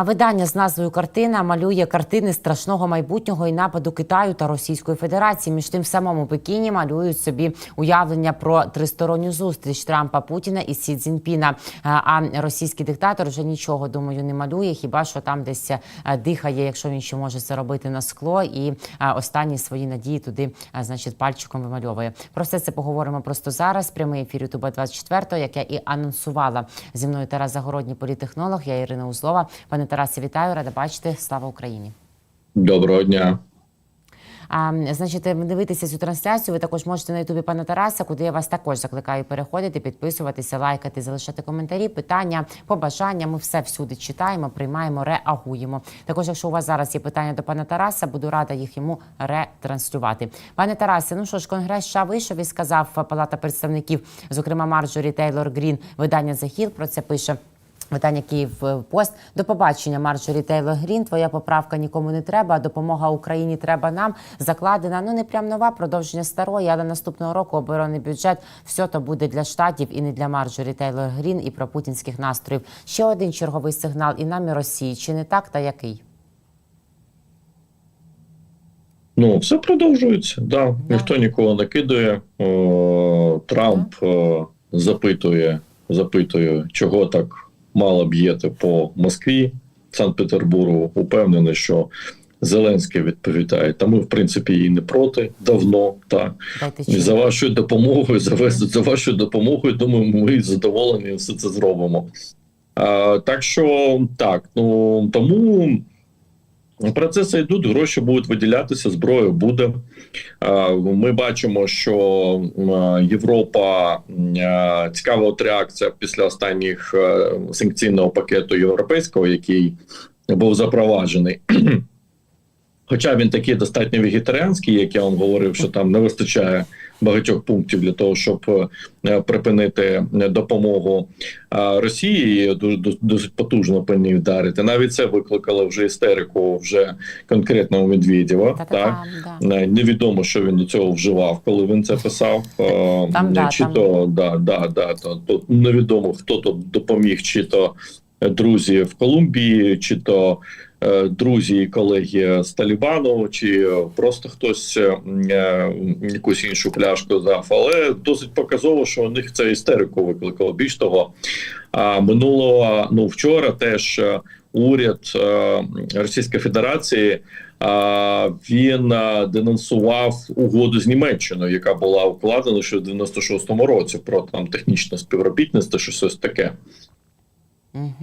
Видання з назвою Картина малює картини страшного майбутнього і нападу Китаю та Російської Федерації. Між тим в самому Пекіні малюють собі уявлення про тристоронню зустріч Трампа Путіна і Сі Цзіньпіна. А а російський диктатор вже нічого думаю не малює. Хіба що там десь е, дихає, якщо він ще може це робити на скло, і е, останні свої надії туди, е, значить, пальчиком вимальовує. Про все це поговоримо просто зараз. Прямий ефір Ютуба 24 як я і анонсувала зі мною Тарас Загородній, політехнолог. Я Ірина Узлова. Пане Тарасе, вітаю, рада бачити. Слава Україні. Доброго дня. А, значить, дивитися цю трансляцію. Ви також можете на Ютубі пана Тараса, куди я вас також закликаю переходити, підписуватися, лайкати, залишати коментарі, питання, побажання. Ми все всюди читаємо, приймаємо, реагуємо. Також, якщо у вас зараз є питання до пана Тараса, буду рада їх йому ретранслювати. Пане Тарасе, ну що ж, конгрес США вийшов і сказав Палата представників, зокрема Марджорі Тейлор Грін, видання Hill про це пише. Видання Київ Пост. До побачення, Марджорі Тейлор Грін. Твоя поправка нікому не треба. Допомога Україні треба нам. Закладена. Ну не прям нова продовження старої, але наступного року оборонний бюджет все то буде для штатів і не для Марджорі Тейлор Грін і про путінських настроїв. Ще один черговий сигнал і нам і Росії. Чи не так, та який? Ну, все продовжується. Да. Да. Ніхто нікого не кидає. О, Трамп о, запитує, запитує, чого так мало б'єте по Москві, Санкт-Петербургу. Упевнений, що Зеленський відповідає. Та ми, в принципі, і не проти давно. Так. І за вашою допомогою, за, за вашою допомогою, думаю, ми задоволені все це зробимо. А, так що так, ну тому процеси йдуть, гроші будуть виділятися, зброя буде. Ми бачимо, що Європа цікава от реакція після останніх е, санкційного пакету європейського, який був запроваджений. Хоча він такий достатньо вегетаріанський, як я вам говорив, що там не вистачає багатьох пунктів для того, щоб е, припинити допомогу е, Росії, і дуже досить потужно по ній вдарити. Навіть це викликало вже істерику вже конкретного Медведєва. та Так та там, да. Е, невідомо, що він до цього вживав, коли він це писав. Е, Там, да, чи там. то да, да, да, то, невідомо, хто тут допоміг, чи то друзі в Колумбії, чи то е, друзі і колеги з Талібану, чи е, просто хтось е, е, якусь іншу пляшку дав. Але досить показово, що у них це істерику викликало. Більш того, минулого ну вчора теж е, уряд е, Російської Федерації. Він денонсував угоду з Німеччиною, яка була укладена ще в 96-му році про там технічне співробітництво, що щось таке.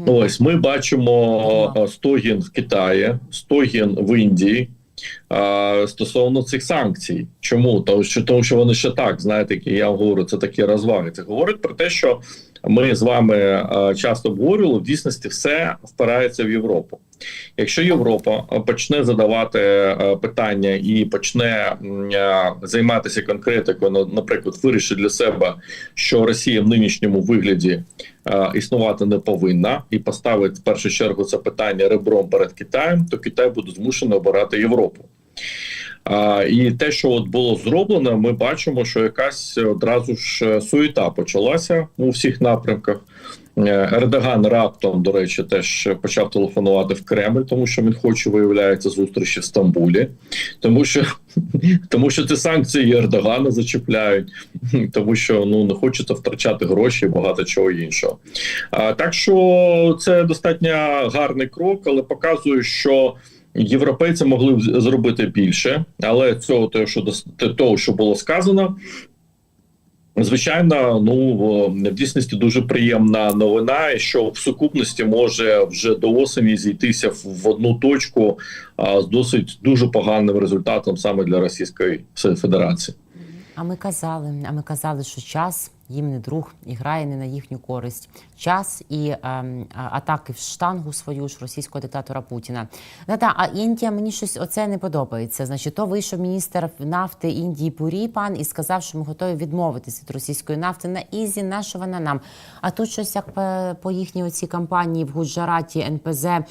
Ось ми бачимо стогін в Китаї, стогін в Індії. а, Стосовно цих санкцій, чому тому, що тому, що вони ще так знаєте, я говорю, це такі розваги. Це говорить про те, що ми з вами часто обговорювали, в дійсності все впирається в Європу. Якщо Європа почне задавати питання і почне займатися конкретикою, наприклад, вирішить для себе, що Росія в нинішньому вигляді е, існувати не повинна і поставить в першу чергу це питання ребром перед Китаєм, то Китай буде змушений обирати Європу. А, і те, що от було зроблено, ми бачимо, що якась одразу ж е, суєта почалася у всіх напрямках. Е, Ердоган раптом, до речі, теж почав телефонувати в Кремль, тому що він хоче, виявляється, зустрічі в Стамбулі, тому що тому що ці санкції Ердогана зачіпляють, тому що ну не хочете втрачати гроші і багато чого іншого. А, так що це достатньо гарний крок, але показує, що. Європейці могли б зробити більше, але цього того, що того, що було сказано, звичайно, ну в дійсності дуже приємна новина, що в сукупності може вже до осені зійтися в одну точку а, з досить дуже поганим результатом саме для Російської Федерації. А ми казали, а ми казали, що час їм не друг і грає не на їхню користь. Час і ем, атаки в штангу свою ж російського диктатора Путіна. Да, да, а Індія мені щось оце не подобається. Значить, то вийшов міністр нафти Індії Пурі пан і сказав, що ми готові відмовитися від російської нафти на ізі, на що вона нам. А тут щось як по, їхній оцій кампанії в Гуджараті НПЗ, е,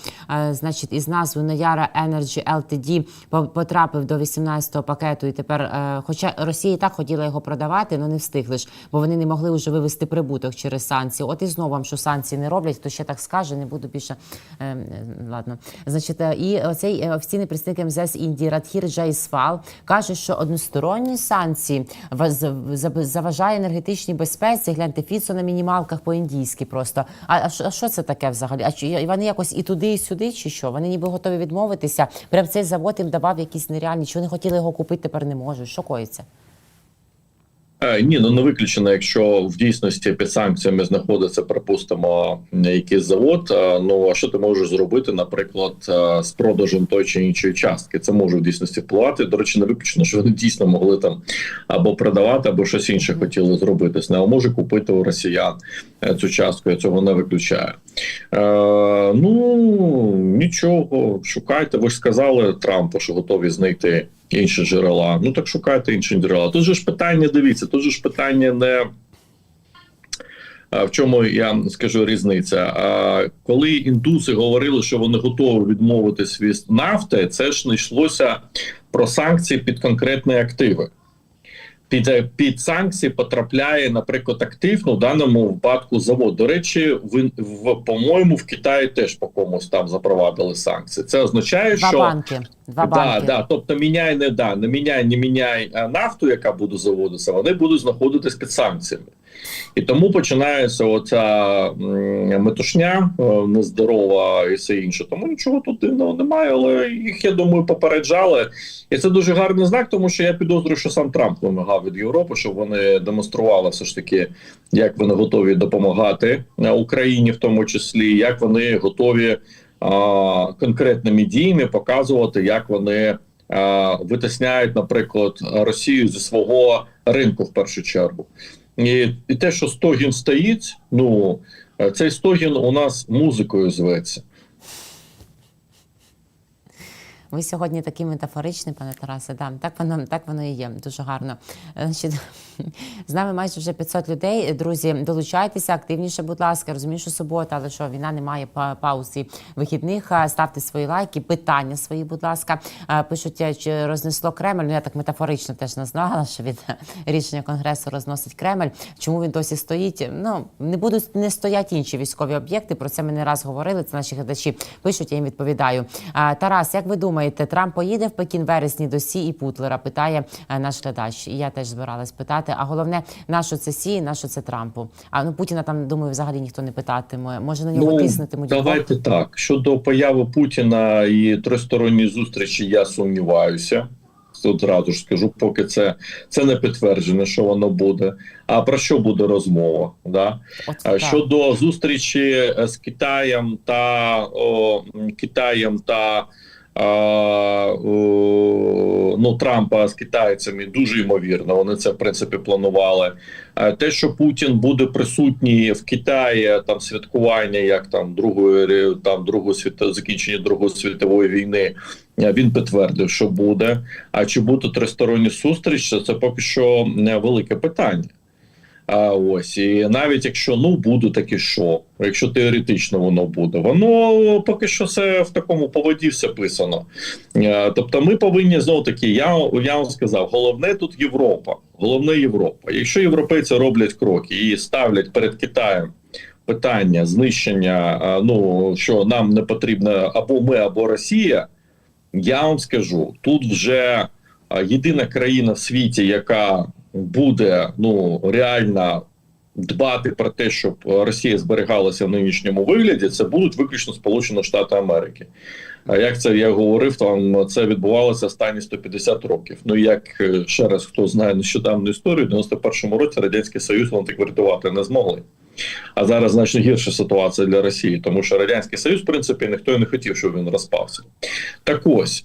значить, із назвою Наяра Energy LTD потрапив до 18-го пакету. І тепер, е, хоча Росія і так хотіла його продавати, але не встигли ж, бо вони не могли вже вивести прибуток через санкції. От і знову вам, що санкції не роблять, хто ще так скаже, не буду більше. Е, е, ладно. Значить, е, і оцей е, офіційний представник МЗС Індії Радхір Джайсвал каже, що односторонні санкції заважає енергетичній безпеці. Гляньте, Фіцо на мінімалках по-індійськи просто. А, а що це таке взагалі? А чи вони якось і туди, і сюди, чи що? Вони ніби готові відмовитися. Прям цей завод їм давав якісь нереальні, чи вони хотіли його купити, тепер не можуть. Що коїться? Е, Ні, ну не виключено, якщо в дійсності під санкціями знаходиться, припустимо, якийсь завод. е, Ну а що ти можеш зробити, наприклад, е, з продажем той чи іншої частки? Це може в дійсності впливати. До речі, не виключено, що вони дійсно могли там або продавати, або щось інше хотіли зробити. А може купити у росіян цю частку. Я цього не виключаю. Е, ну нічого, шукайте. Ви ж сказали Трампу, що готові знайти інші джерела. Ну так шукайте інші джерела. Тут же ж питання, дивіться, тут же ж питання не. В чому я скажу різниця? А коли індуси говорили, що вони готові відмовитись від нафти, це ж не йшлося про санкції під конкретні активи. Під, е, під санкції потрапляє, наприклад, актив, ну в даному випадку завод. До речі, в, в по-моєму, в Китаї теж по комусь там запровадили санкції. Це означає, Два що банки. Два Да, банки. да, тобто міняй не да, не міняй, не міняй а, нафту, яка буде заводитися, вони будуть знаходитись під санкціями. І тому починається оця метушня е, нездорова і все інше. Тому нічого тут дивного немає, але їх, я думаю, попереджали. І це дуже гарний знак, тому що я підозрюю, що сам Трамп вимагав від Європи, щоб вони демонстрували все ж таки, як вони готові допомагати е, Україні, в тому числі, як вони готові а, конкретними діями показувати, як вони витисняють, наприклад, Росію зі свого ринку в першу чергу. І, і те, що стогін стоїть, ну е, цей стогін у нас музикою зветься. Ви сьогодні такі метафоричні, пане Тарасе. Да, так воно так воно і є. Дуже гарно. Значить, з нами майже вже 500 людей. Друзі, долучайтеся активніше, будь ласка. Розумію, що субота, але що війна не має па- вихідних. Ставте свої лайки, питання свої, будь ласка. Пишуть, е, чи рознесло Кремль. Ну я так метафорично теж назвала, що від е, рішення конгресу розносить Кремль. Чому він досі стоїть? Ну не будуть не стоять інші військові об'єкти. Про це ми не раз говорили. Це наші глядачі пишуть. Я їм відповідаю. Тарас, як ви думаєте, Трамп поїде в Пекін вересні до Сі і Путлера? Питає е, наш глядач. І я теж збиралась питати. А головне, на що це Сі, на що це Трампу? А ну Путіна там думаю, взагалі ніхто не питатиме. Може на нього тиснутимуть. Ну, давайте так. Щодо появи Путіна і тристоронньої зустрічі, я сумніваюся. Одразу ж скажу, поки це, це не підтверджено, що воно буде. А про що буде розмова? Да? От, А. Щодо зустрічі е, з Китаєм та о, Китаєм та ну, Трампа з китайцями дуже ймовірно. Вони це в принципі планували. Те, що Путін буде присутній в Китаї, там святкування, як там другої там другої світо закінчення Другої світової війни. е, Він підтвердив, що буде. А чи буде тристоронні зустрічі, це поки що не велике питання. А ось і навіть якщо ну буде таке, що якщо теоретично воно буде, воно поки що це в такому поводі все писано. Е, Тобто, ми повинні знову таки, я, я вам сказав, головне тут Європа. Головне Європа. Якщо європейці роблять кроки і ставлять перед Китаєм питання знищення, е, ну що нам не потрібно або ми, або Росія. Я вам скажу, тут вже єдина країна в світі, яка буде ну реально дбати про те, щоб Росія зберігалася в нинішньому вигляді, це будуть виключно Сполучені Штати Америки. А як це я говорив, там це відбувалося останні 150 років. Ну як е, ще раз хто знає нещодавну історію, в 91-му році радянський союз вони так врятувати не змогли. А зараз значно гірша ситуація для Росії, тому що радянський союз, в принципі, ніхто і не хотів, щоб він розпався. Так ось.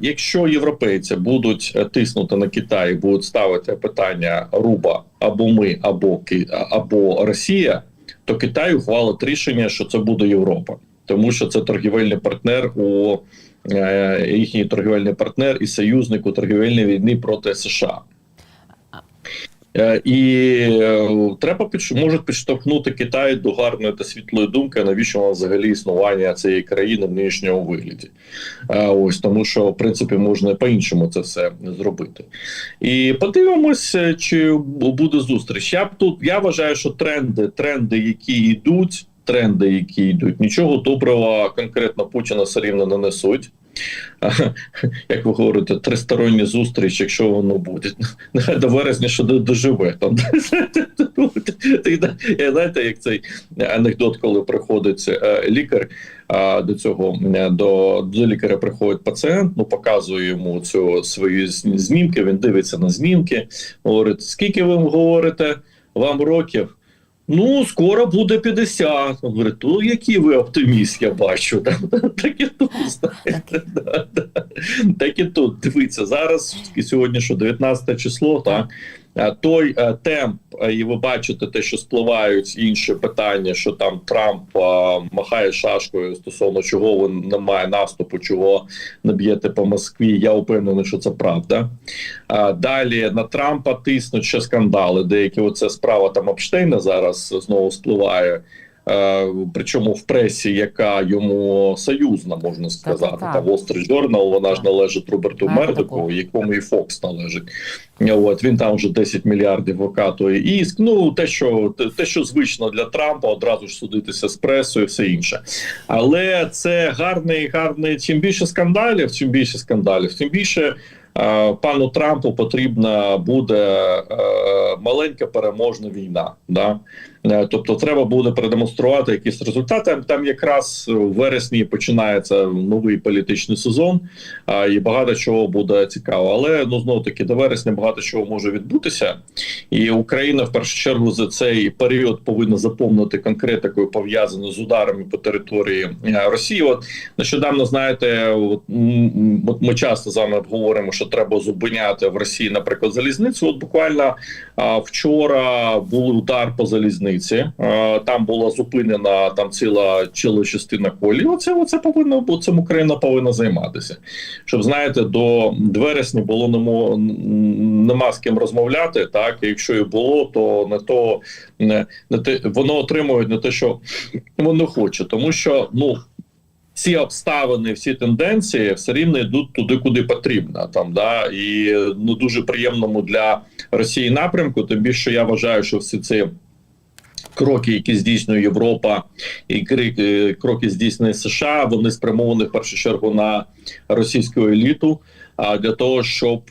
Якщо європейці будуть е, тиснути на Китай, будуть ставити питання Руба або ми, або Ки- або Росія, то Китай ухвалить рішення, що це буде Європа, тому що це торгівельний партнер у е, їхній торгівельний партнер і союзник у торгівельній війні проти США. Е, І е, треба підш... можуть підштовхнути Китай до гарної та світлої думки, навіщо вам взагалі існування цієї країни в нинішньому вигляді. Е, Ось тому, що в принципі можна по-іншому це все зробити. І подивимось, чи буде зустріч. Я б тут я вважаю, що тренди, тренди, які йдуть, тренди, які йдуть, нічого доброго конкретно Путіна все рівно не несуть. Як ви говорите, тристоронні зустріч, якщо воно буде, нехай до вересня що доживе. Там Я знаєте, як цей анекдот, коли приходить е, лікар до цього е, до, до лікаря приходить пацієнт, ну показує йому цю свої зн- знімки. Він дивиться на знімки, говорить: скільки ви говорите вам років? Ну, скоро буде 50. Він говорить, ну який ви оптиміст, я бачу. Так і тут, знаєте. Так і тут. Дивіться, зараз сьогодні що 19 число, так? А Той е, темп, е, і ви бачите те, що спливають інші питання, що там Трамп а, махає шашкою стосовно чого він немає наступу, чого не б'єте по Москві. Я впевнений, що це правда. А, Далі на Трампа тиснуть ще скандали. Деякі оце справа там Апштейна зараз знову спливає. Е, причому в пресі, яка йому союзна, можна сказати, та Street Journal, вона ж належить Роберту Мердоку. Якому і Фокс належить. От він там вже 10 мільярдів викатує іск. Ну те, що те, що звично для Трампа, одразу ж судитися з пресою, і все інше. Але це гарний, гарний. Чим більше скандалів, чим більше скандалів, тим більше. е, Пану Трампу потрібна буде е, маленька переможна війна. Да? Е, Тобто, треба буде продемонструвати якісь результати. Там якраз в вересні починається новий політичний сезон, і багато чого буде цікаво. Але ну знову таки до вересня багато чого може відбутися, і Україна в першу чергу за цей період повинна заповнити конкретикою пов'язану з ударами по території е, Росії. От нещодавно знаєте, от, ми часто з вами обговоримо, що треба зупиняти в Росії, наприклад, залізницю. От буквально вчора був удар по залізниці. А, там була зупинена там ціла ціла частина колії. Оце оце повинно бути цим Україна повинна займатися. Щоб знаєте, до вересня було немо, нема з ким розмовляти. Так, якщо і було, то не то не, не те воно отримує не те, що воно хоче, тому що ну. Всі обставини, всі тенденції все рівно йдуть туди, куди потрібно. Там да і ну дуже приємному для Росії напрямку. Тим більше я вважаю, що всі ці кроки, які здійснює Європа, і е, кроки здійснює США, вони спрямовані в першу чергу на російську еліту. Для того, щоб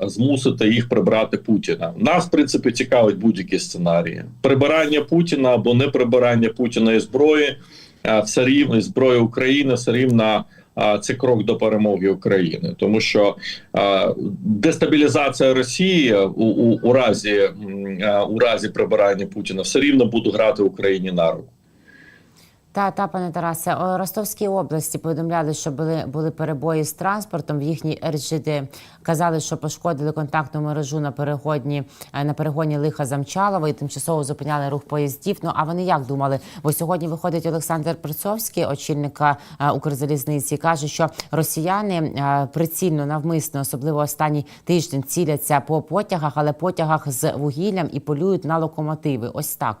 змусити їх прибрати Путіна, нас в принципі цікавить будь-які сценарії: прибирання Путіна або не прибирання Путіна і зброї, все рівно і зброї України все рівно. Це крок до перемоги України, тому що дестабілізація Росії у, у, у разі у разі прибирання Путіна все рівно буде грати Україні на руку. Та, та, пане Тарасе, у Ростовській області повідомляли, що були, були перебої з транспортом в їхній РЖД. Казали, що пошкодили контактну мережу на перегоні е, на перегоні лиха Замчалова і тимчасово зупиняли рух поїздів. Ну а вони як думали? Бо сьогодні виходить Олександр Прицовський, очільника е, Укрзалізниці, каже, що росіяни е, прицільно навмисно, особливо останній тиждень, ціляться по потягах, але потягах з вугіллям і полюють на локомотиви. Ось так.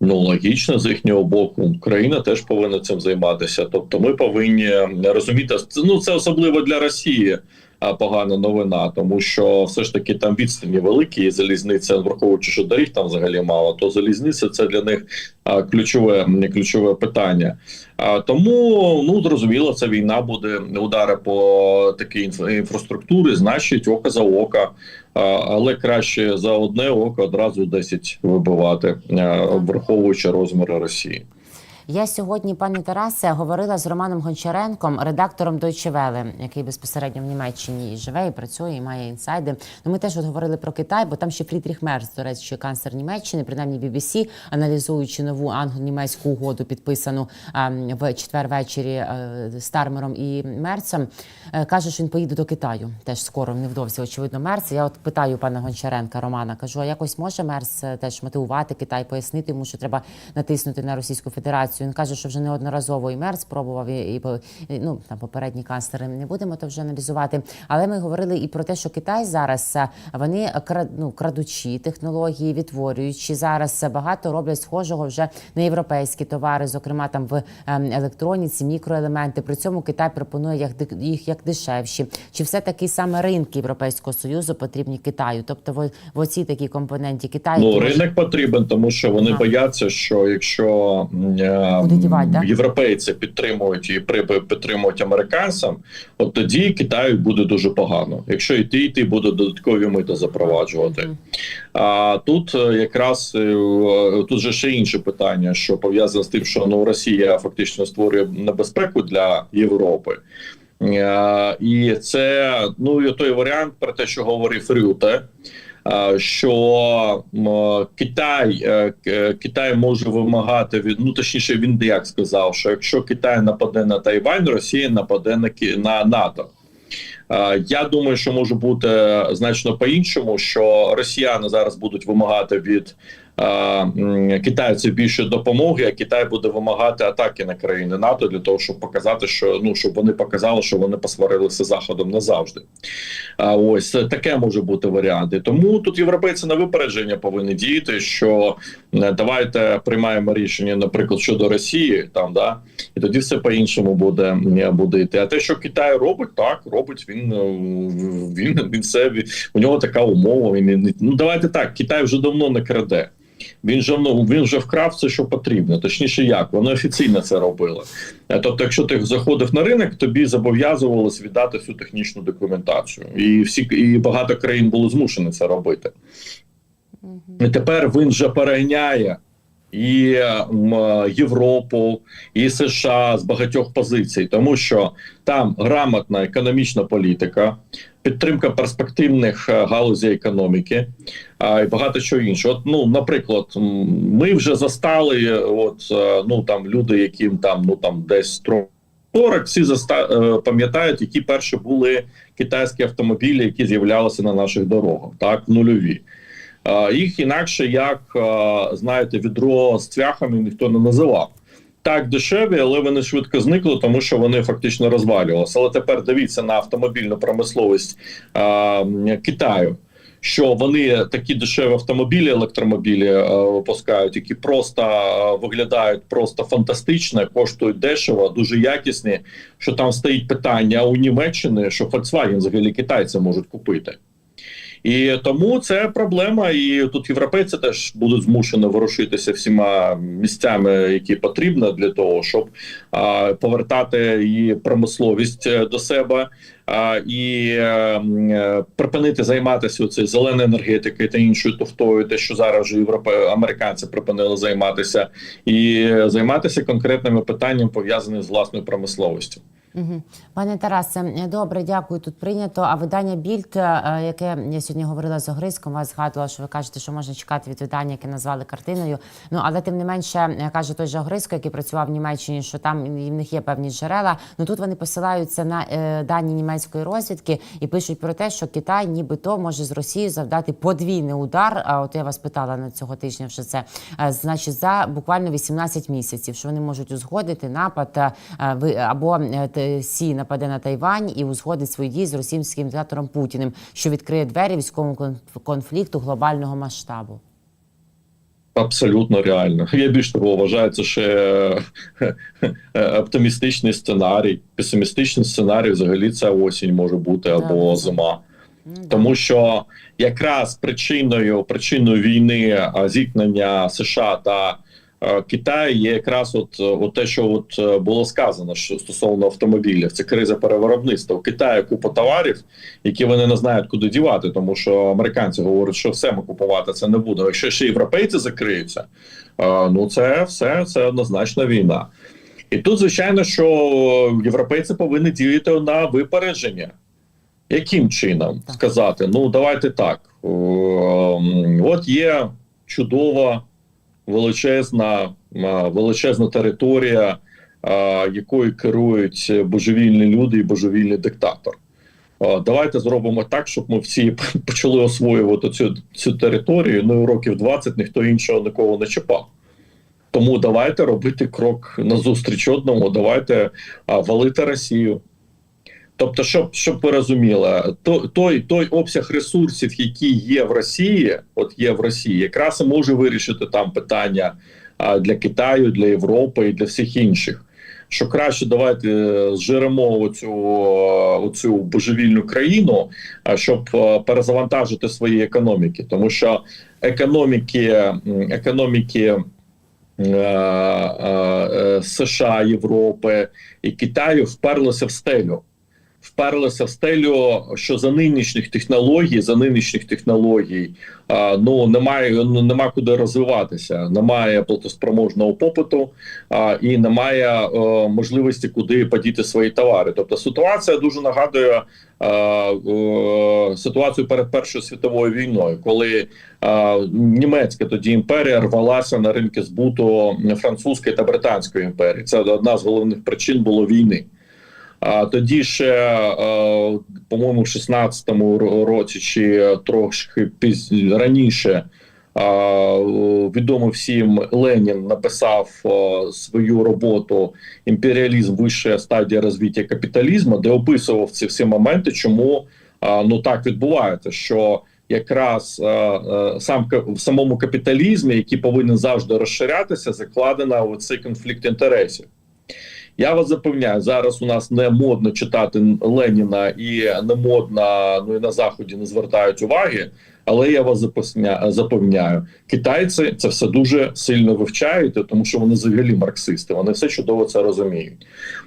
Ну логічно з їхнього боку, Україна теж повинна цим займатися. Тобто, ми повинні розуміти, ну це особливо для Росії. Погана новина, тому що все ж таки там відстані великі, і залізниця, враховуючи, що доріг там взагалі мало, то залізниця це для них а, ключове ключове питання. А, тому ну зрозуміло, це війна буде удари по такій інфра- інфраструктурі, значить око за око. Але краще за одне око одразу 10 вибивати, а, враховуючи розміри Росії. Я сьогодні, пане Тарасе, говорила з Романом Гончаренком, редактором Deutsche Welle, який безпосередньо в Німеччині і живе, і працює, і має інсайди. Ну, ми теж от говорили про Китай, бо там ще Фрідріх Мерц, до речі, канцлер Німеччини, принаймні BBC, аналізуючи нову англо-німецьку угоду, підписану в четвер ввечері е, з Тармером і Мерцем, е, каже, що він поїде до Китаю. Теж скоро, невдовзі, очевидно, Мерц. Я от питаю пана Гончаренка Романа, кажу, а якось може Мерц е, теж мотивувати Китай, пояснити йому, що треба натиснути на Російську Федерацію. Ситуацію. Він каже, що вже неодноразово і мер спробував, і, і, ну там попередні канцлери не будемо то вже аналізувати. Але ми говорили і про те, що Китай зараз вони кра- ну, крадучі технології, відтворюючи зараз багато роблять схожого вже на європейські товари, зокрема там в ем, електроніці, мікроелементи. При цьому Китай пропонує їх, їх як дешевші. Чи все таки саме ринки Європейського союзу потрібні Китаю? Тобто, в, в оці такі компоненті Китаю Ну, ринок потрібен, тому що вони Ага. бояться, що якщо е, Буде да? європейці підтримують і підтримують американцям, от тоді Китаю буде дуже погано. Якщо йти, йти буде додаткові мити запроваджувати. А тут е, якраз е, тут же ще інше питання, що пов'язане з тим, що ну Росія фактично створює небезпеку для Європи. Е, І це ну і той варіант про те, що говорив Рюте, е, що Китай е, Китай може вимагати від ну точніше, він як сказав, що якщо Китай нападе на Тайвань, Росія нападе на на НАТО. Е, Я думаю, що може бути значно по-іншому, що росіяни зараз будуть вимагати від м, більше допомоги, а Китай буде вимагати атаки на країни НАТО для того, щоб показати, що ну щоб вони показали, що вони посварилися заходом назавжди. А ось таке може бути варіант. Тому тут європейці на випередження повинні діяти, що е, давайте приймаємо рішення, наприклад, щодо Росії, там да і тоді все по-іншому буде, е, буде йти. А те, що Китай робить, так робить він. е, Він він все у нього така умова. Він ну давайте так. Китай вже давно не краде. Він же ну він вже вкрав все, що потрібно. Точніше, як вони офіційно це робили. Е, Тобто, якщо ти заходив на ринок, тобі зобов'язувалось віддати всю технічну документацію, і всі і багато країн були змушені це робити. І тепер він вже переганяє і Європу, і США з багатьох позицій, тому що там грамотна економічна політика, підтримка перспективних е, галузей економіки а, і багато чого іншого. От, ну, наприклад, ми вже застали, е, от е, ну там люди, яким там ну там десь тро- 40, всі заста е, пам'ятають, які перші були китайські автомобілі, які з'являлися на наших дорогах, так нульові. Їх інакше як знаєте, відро з цвяхами ніхто не називав. Так дешеві, але вони швидко зникли, тому що вони фактично розвалювалися. Але тепер дивіться на автомобільну промисловість е, Китаю. Що вони такі дешеві автомобілі, електромобілі е, випускають, які просто е, виглядають просто фантастично, коштують дешево, дуже якісні. Що там стоїть питання у Німеччини, що Volkswagen взагалі китайці можуть купити. І тому це проблема, і тут європейці теж будуть змушені ворушитися всіма місцями, які потрібно для того, щоб а, повертати її промисловість е, до себе а, і е, м, е, припинити займатися цією зеленою енергетикою та іншою туфтою, те, що зараз вже європе... американці припинили займатися, і займатися конкретними питаннями пов'язаними з власною промисловістю. Пане Тарасе, добре, дякую. Тут прийнято. А видання Більд, е, яке я сьогодні говорила з Огризком, вас згадувала, що ви кажете, що можна чекати від видання, яке назвали картиною. Ну але тим не менше е, каже той же Огризко, який працював в Німеччині, що там в них є певні джерела. Ну тут вони посилаються на е, дані німецької розвідки і пишуть про те, що Китай, нібито може з Росією завдати подвійний удар. А от я вас питала на цього тижня, що це значить за буквально 18 місяців, що вони можуть узгодити напад або Сі нападе на Тайвань і узгодить свої дії з російським диктатором Путіним, що відкриє двері військовому конфлікту глобального масштабу. Абсолютно реально. Я більш того вважаю, це ще е, е, оптимістичний сценарій. Песимістичний сценарій взагалі це осінь може бути або зима. Ну. Тому що якраз причиною причиною війни зіткнення США та е, Китаю є якраз от, е, от те, що от е, було сказано що стосовно автомобілів. Це криза перевиробництва. У Китаю купа товарів, які вони не знають, куди дівати, тому що американці говорять, що все ми купувати це не буде. Якщо ще європейці закриються, е, ну це все це однозначно війна. І тут, звичайно, що європейці повинні діяти на випередження. Яким чином сказати? Ну, давайте так. От є чудова, величезна, величезна територія, якою керують божевільні люди і божевільний диктатор. Давайте зробимо так, щоб ми всі почали освоювати цю, цю територію. Ну і років 20 ніхто іншого нікого не чіпав. Тому давайте робити крок назустріч одному, давайте валити Росію. Тобто, щоб, щоб ви розуміли, то, той, той обсяг ресурсів, які є в Росії, от є в Росії, якраз і може вирішити там питання для Китаю, для Європи і для всіх інших. Що краще давайте е, зжиремо оцю, оцю божевільну країну, щоб е, перезавантажити свої економіки, тому що економіки, економіки е, США, Європи і Китаю вперлися в стелю. Вперлися в стелю, що за нинішніх технологій, за нинішніх технологій, ну немає ну, нема куди розвиватися, немає платоспроможного попиту і немає е, можливості куди подіти свої товари. Тобто ситуація дуже нагадує е, ситуацію перед Першою світовою війною, коли німецька тоді імперія рвалася на ринки збуту французької та британської імперії. Це одна з головних причин було війни. А тоді ще, е, по-моєму, в 16-му році чи трошки піз... раніше відомо всім Ленін написав е, свою роботу Імперіалізм вища стадія розвиття капіталізму, де описував ці всі моменти, чому ну так відбувається, що якраз е, сам в самому капіталізмі, який повинен завжди розширятися, закладена оцей конфлікт інтересів. Я вас запевняю, зараз у нас не модно читати Леніна і не модно, ну і на заході не звертають уваги. Але я вас запевня- запевняю, китайці це все дуже сильно вивчають, тому що вони взагалі марксисти. Вони все чудово це розуміють.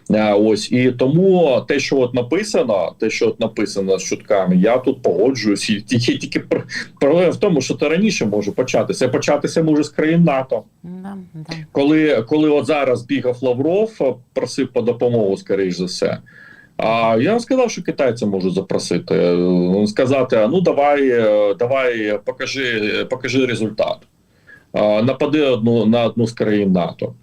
А, ось і тому те, що от написано, те, що от написано з чутками, я тут погоджуюсь. І тільки тільки пр- проблема в тому, що це раніше може початися. Початися може з країн НАТО Да, да. коли, коли от зараз бігав Лавров, е, просив по допомогу, скоріш за все. А я сказав, що китайці можуть запросити, е, сказати: ну давай, е, давай, покажи, покажи результат. Напади одну на одну з країн НАТО.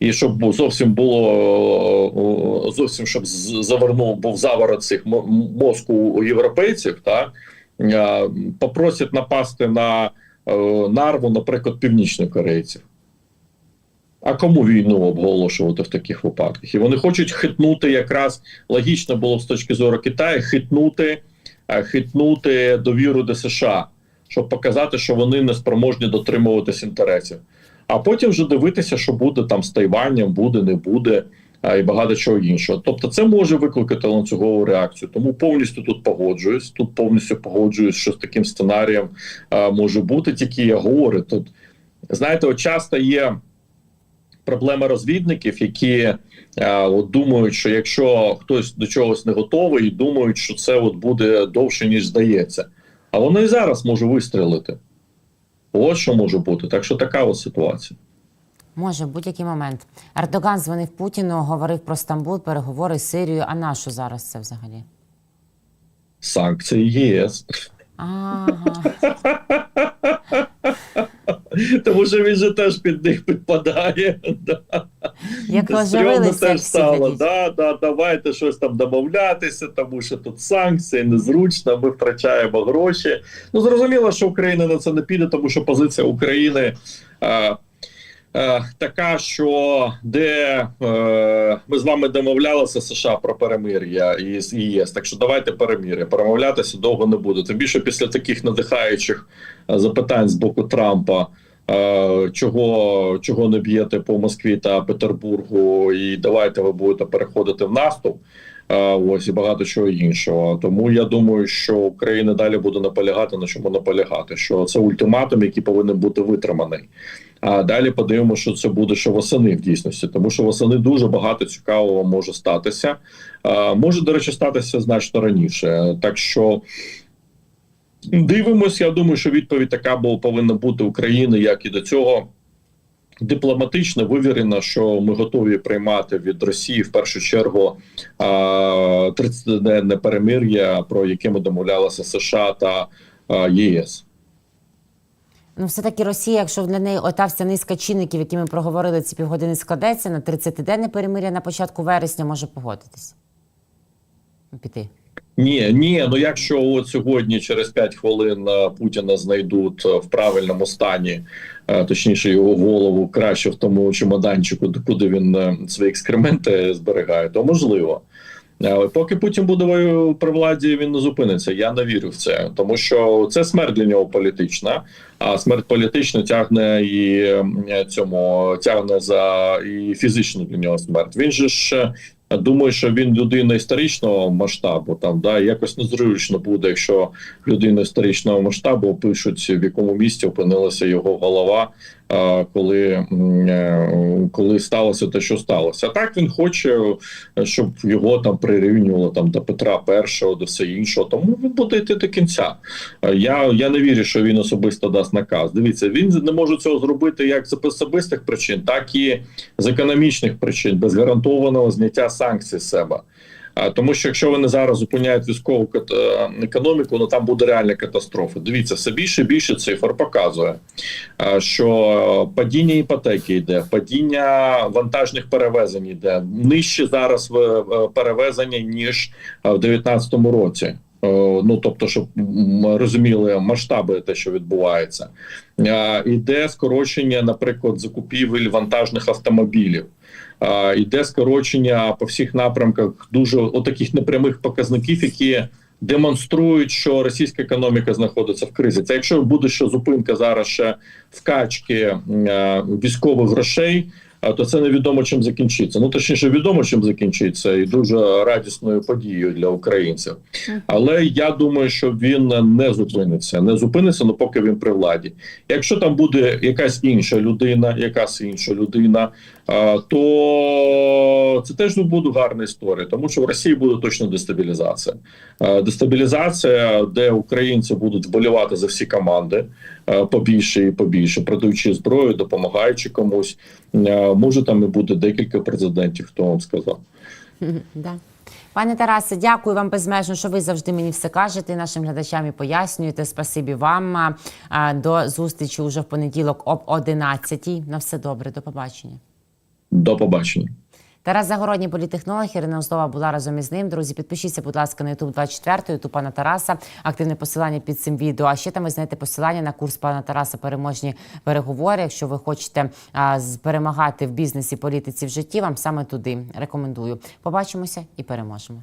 І щоб зовсім було е, зовсім щоб завернув був заворот цих мозку у європейців, та е, попросять напасти на е, нарву, наприклад, північних корейців. А кому війну обголошувати в таких випадках? І вони хочуть хитнути якраз логічно було з точки зору Китаю хитнути, е, хитнути довіру до США, щоб показати, що вони не спроможні дотримуватись інтересів. А потім вже дивитися, що буде там з Тайванем, буде, не буде, і багато чого іншого. Тобто, це може викликати ланцюгову реакцію. Тому повністю тут погоджуюсь. Тут повністю погоджуюсь, що з таким сценарієм може бути. Тільки я говорю тут. Знаєте, от часто є проблема розвідників, які е, от думають, що якщо хтось до чогось не готовий, думають, що це от буде довше ніж здається. А воно і зараз може вистрілити. От що може бути. Так що така ось ситуація. Може, в будь-який момент. Ердоган дзвонив Путіну, говорив про Стамбул, переговори з Сирією. А на що зараз це взагалі? Санкції ЄС. Ага. Тому що він же теж під них підпадає. Да. Як Стрьомно теж стало. Да, да, давайте щось там домовлятися, тому що тут санкції незручно, ми втрачаємо гроші. Ну зрозуміло, що Україна на це не піде, тому що позиція України. Е, е, Така, що де е, ми з вами домовлялися США про перемир'я і з ЄС. Так що давайте перемир'я. Перемовлятися довго не буде. Тим більше після таких надихаючих е, запитань з боку Трампа. Е, чого, чого не б'єте по Москві та Петербургу, і давайте ви будете переходити в наступ. Е, Ось і багато чого іншого. Тому я думаю, що Україна далі буде наполягати на чому наполягати. Що це ультиматум, який повинен бути витриманий. А далі подивимося, що це буде що восени в дійсності, тому що восени дуже багато цікавого може статися. Е, Може, до речі, статися значно раніше. Так що дивимось. Я думаю, що відповідь така бо повинна бути України, як і до цього. Дипломатично вивірено, що ми готові приймати від Росії в першу чергу 30-денне перемир'я, про яке ми домовлялися США та ЄС. Ну, все-таки Росія, якщо для неї ота вся низка чинників, які ми проговорили ці півгодини, складеться на 30-денне перемир'я на початку вересня, може погодитись. Піти. Ні, ні, ну якщо от сьогодні через 5 хвилин е, Путіна знайдуть е, в правильному стані, е, точніше його голову краще в тому чемоданчику, куди він свої екскременти зберігає, то можливо. Але поки Путін буде при владі, він не зупиниться. Я не вірю в це, тому що це смерть для нього політична. А смерть політична тягне і цьому тягне за і фізичну для нього смерть. Він же ж думає, що він людина історичного масштабу. Там да якось незручно буде, якщо людина історичного масштабу пишуть, в якому місці опинилася його голова, коли, е, коли сталося те, що сталося. А так він хоче, щоб його там прирівнювало там до Петра І, до все іншого. Тому він буде йти до кінця. Е, Я, я не вірю, що він особисто дасть наказ. Дивіться, він не може цього зробити як з особистих причин, так і з економічних причин, без гарантованого зняття санкцій з себе. Тому що якщо вони зараз зупиняють військову е, економіку, ну там буде реальна катастрофа. Дивіться, все більше і більше цифр показує, що падіння іпотеки йде, падіння вантажних перевезень йде нижче зараз е, перевезення ніж е, в 2019 році. Е, Ну тобто, щоб м, розуміли масштаби, те, що відбувається, Е, іде скорочення, наприклад, закупівель вантажних автомобілів. Е, Іде скорочення по всіх напрямках дуже отаких непрямих показників, які демонструють, що російська економіка знаходиться в кризі. Це якщо буде ще зупинка зараз ще вкачки е, військових грошей. То це невідомо чим закінчиться. Ну точніше, відомо чим закінчиться, і дуже радісною подією для українців. Але я думаю, що він не зупиниться. Не зупиниться, ну поки він при владі. Якщо там буде якась інша людина, якась інша людина, то це теж не буде гарна історія, тому що в Росії буде точно дестабілізація. Дестабілізація, де українці будуть вболівати за всі команди побільше і побільше, продаючи зброю, допомагаючи комусь. Може там і буде декілька президентів, хто вам сказав. Да. Пане Тарасе, дякую вам безмежно, що ви завжди мені все кажете, нашим глядачам і пояснюєте. Спасибі вам. До зустрічі уже в понеділок об 11 На все добре, до побачення. До побачення. Тарас Загородній політехнолог, Ірина Ослова була разом із ним. Друзі, підпишіться, будь ласка, на YouTube 24, YouTube пана Тараса. Активне посилання під цим відео. А ще там ви знайдете посилання на курс пана Тараса переможні переговори. Якщо ви хочете а, перемагати в бізнесі, політиці в житті, вам саме туди рекомендую. Побачимося і переможемо.